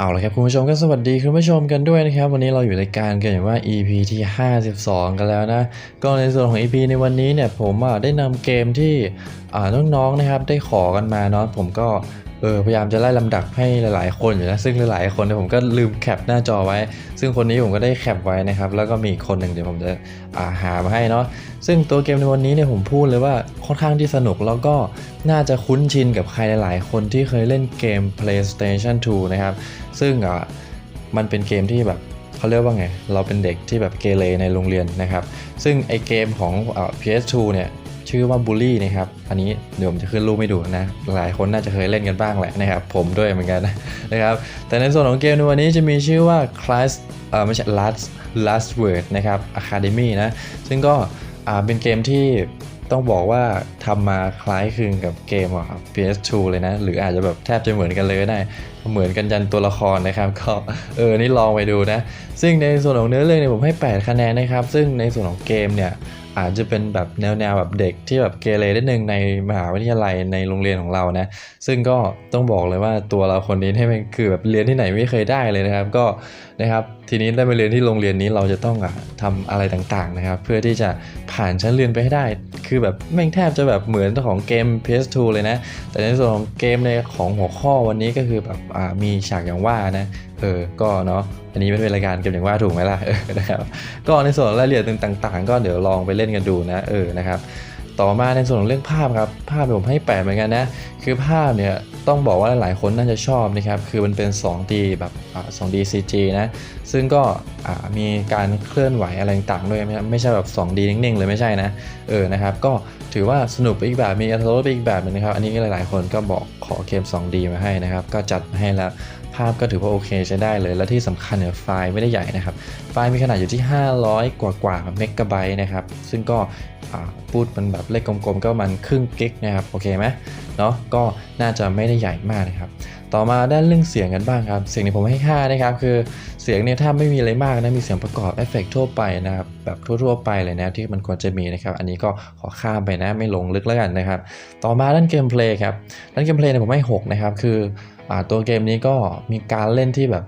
เอาละครับคุณผู้ชมก็สวัสดีคุณผู้ชมกันด้วยนะครับ วันนี้เราอยู่ในการกันอย่างว่า EP ที่ 52 กันแล้วนะ ก็ในส่วนของ EP ในวันนี้เนี่ยผมได้นำเกมที่น้องๆนะครับได้ขอกันมาเนาะผมก็ เออพยายามจะไล่ลำดับให้หลายๆ คนอยู่นะซึ่งหลายๆคนเนี่ยผมก็ลืมแคปหน้าจอไว้ ซึ่งคนนี้ผมก็ได้แคปไว้นะครับแล้วก็มีคนหนึ่งเดี๋ยวผมจะาหามาให้เนาะซึ่งตัวเกมในวันนี้เนี่ยผมพูดเลยว่าค่อนข้างที่สนุกแล้วก็น่าจะคุ้นชินกับใครหลาย ๆ คนที่เคยเล่นเกม PlayStation 2 นะครับ ซึ่งอะมันเป็นเกมที่แบบเขาเรียกว่าไง เราเป็นเด็กที่แบบเกเรในโรงเรียนนะครับ ซึ่งไอเกมของอ PS2 เนี่ย ชื่อว่า Bully นะครับ อันนี้เดี๋ยวผมจะขึ้นรูปให้ดูนะ หลายคนน่าจะเคยเล่นกันบ้างแหละนะครับ ผมด้วยเหมือนกันนะครับ แต่ในส่วนของเกมในวันนี้จะมีชื่อว่า Class เอ่อไม่ใช่ Last Last Word นะครับ Academy นะ ซึ่งก็อ่าเป็นเกมที่ต้องบอกว่าทำมาคล้ายคลึงกับเกมอะ PS2 เลยนะ หรืออาจจะแบบแทบจะเหมือนกันเลยได้ เหมือนกันยันตัวละครนะครับก็เออนี่ลองไปดูนะ ซึ่งในส่วนของเนื้อเรื่องเนี่ยผมให้ 8 คะแนนนะครับ ซึ่งในส่วนของเกมเนี่ย อาจจะเป็นแบบแนวแนวแบบเด็กที่แบบเกเรนิดนึงในมหาวิทยาลัยในโรงเรียนของเรานะ ซึ่งก็ต้องบอกเลยว่าตัวเราคนนี้ให้มันคือแบบเรียนที่ไหนไม่เคยได้เลยนะครับ ก็นะครับ ทีนี้ได้มาเรียนที่โรงเรียนนี้เราจะต้องอะทำอะไรต่างๆนะครับ เพื่อที่จะผ่านชั้นเรียนไปให้ได้ คือแบบแม่งแทบจะแบบเหมือนของเกม PS2 เลยนะ แต่ในส่วนของเกมในของหัวข้อวันนี้ก็คือแบบมีฉากอย่างว่านะเออก็เนาะอันนี้ไม่เป็นรายการเกมอย่างว่าถูกไหมล่ะเออนะครับก็ในส่วนรายละเอียดต่างๆ ก็เดี๋ยวลองไปเล่นกันดูนะเออนะครับ ต่อมาในส่วนของเรื่องภาพครับภาพผมให้แปดเหมือนกันนะ คือภาพเนี่ยต้องบอกว่าหลายๆคนน่าจะชอบนะครับคือมันเป็น 2D แบบ 2D CG นะซึ่งก็มีการเคลื่อนไหวอะไรต่างๆด้วยไม่ใช่ไม่ใช่แบบ 2D นิ่งๆเลยไม่ใช่นะเออนะครับก็ถือว่าสนุกไปอีกแบบมีอรรถรสไปอีกแบบนึงนะครับ อันนี้หลายๆคนก็บอกขอเกม 2D มาให้นะครับ ก็จัดมาให้แล้วภาพก็ถือว่าโอเคใช้ได้เลย และที่สำคัญเนี่ยไฟล์ไม่ได้ใหญ่นะครับ ไฟล์มีขนาดอยู่ที่ 500 กว่ากว่าเมกะไบต์นะครับ ซึ่งก็ พูดมันแบบเลขกลมๆ ก็มันครึ่งกิกนะครับโอเคไหมเนาะก็น่าจะไม่ได้ใหญ่มากนะครับต่อมาด้านเรื่องเสียงกันบ้างครับ เสียงนี่ผมให้ค่านะครับ คือเสียงเนี่ยถ้าไม่มีอะไรมากนะมีเสียงประกอบเอฟเฟกต์ทั่วไปนะครับแบบทั่วๆไปเลยนะที่มันควรจะมีนะครับ อันนี้ก็ขอข้ามไปนะไม่ลงลึกแล้วกันนะครับ ต่อมาด้านเกมเพลย์ครับด้านเกมเพลย์เนี่ยผมให้6นะครับคือ ตัวเกมนี้ก็มีการเล่นที่แบบ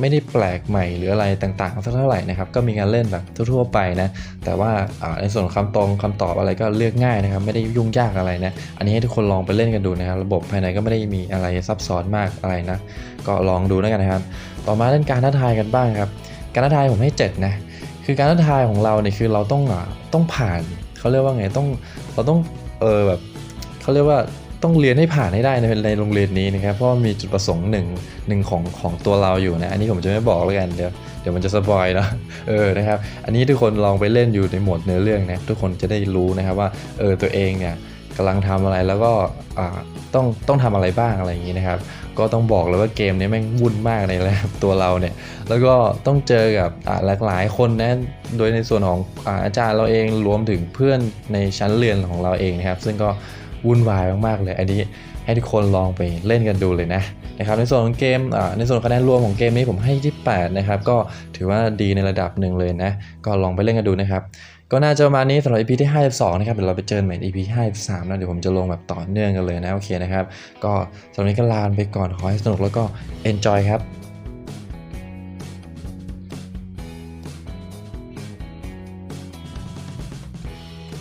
ไม่ได้แปลกใหม่หรืออะไรต่างๆสักเท่าไหร่นะครับก็มีการเล่นแบบทั่วๆไปนะแต่ว่าในส่วนของคำตรงคำตอบอะไรก็เลือกง่ายนะครับไม่ได้ยุ่งยากอะไรนะอันนี้ให้ทุกคนลองไปเล่นกันดูนะครับระบบภายในก็ไม่ได้มีอะไรซับซ้อนมากอะไรนะก็ลองดูแล้วกันนะครับ ต่อมาเรื่องการท้าทายกันบ้างครับ การท้าทายผมให้7นะคือการท้าทายของเราเนี่ยคือเราต้องต้องผ่านเขาเรียกว่าไงต้องเราต้องเออแบบเขาเรียกว่า ต้องเรียนให้ผ่านให้ได้ในในโรงเรียนนี้นะครับเพราะมีจุดประสงค์หนึ่งหนึ่งของของตัวเราอยู่นะอันนี้ผมจะไม่บอกแล้วกันเดี๋ยวเดี๋ยวมันจะสปอยเนะเออนะครับ อันนี้ทุกคนลองไปเล่นอยู่ในหมวดเนื้อเรื่องนะทุกคนจะได้รู้นะครับว่าเออตัวเองเนี่ยกำลังทำอะไรแล้วก็อ่าต้องต้องทำอะไรบ้างอะไรอย่างนี้นะครับ ก็ต้องบอกเลยว่าเกมนี้แม่งวุ่นมากในแล้วตัวเราเนี่ยแล้วก็ต้องเจอกับหลากหลายคนนะโดยในส่วนของอาอาจารย์เราเองรวมถึงเพื่อนในชั้นเรียนของเราเองนะครับ ซึ่งก็ วุ่นวายมากๆเลย อันนี้ให้ทุกคนลองไปเล่นกันดูเลยนะนะครับในส่วนของเกมอ่าในส่วนคะแนนรวมของเกมนี้ผมให้ที่ 8 นะครับ ก็ถือว่าดีในระดับหนึ่งเลยนะ ก็ลองไปเล่นกันดูนะครับ ก็น่าจะประมาณนี้สำหรับ EP ที่ 52 นะครับ เดี๋ยวเราไปเจอกันใหม่ EP ที่53นะเดี๋ยวผมจะลงแบบต่อเนื่องกันเลยนะ โอเคนะครับ ก็สำหรับวันนี้ก็ลาไปก่อนขอให้สนุกแล้วก็ enjoy ครับ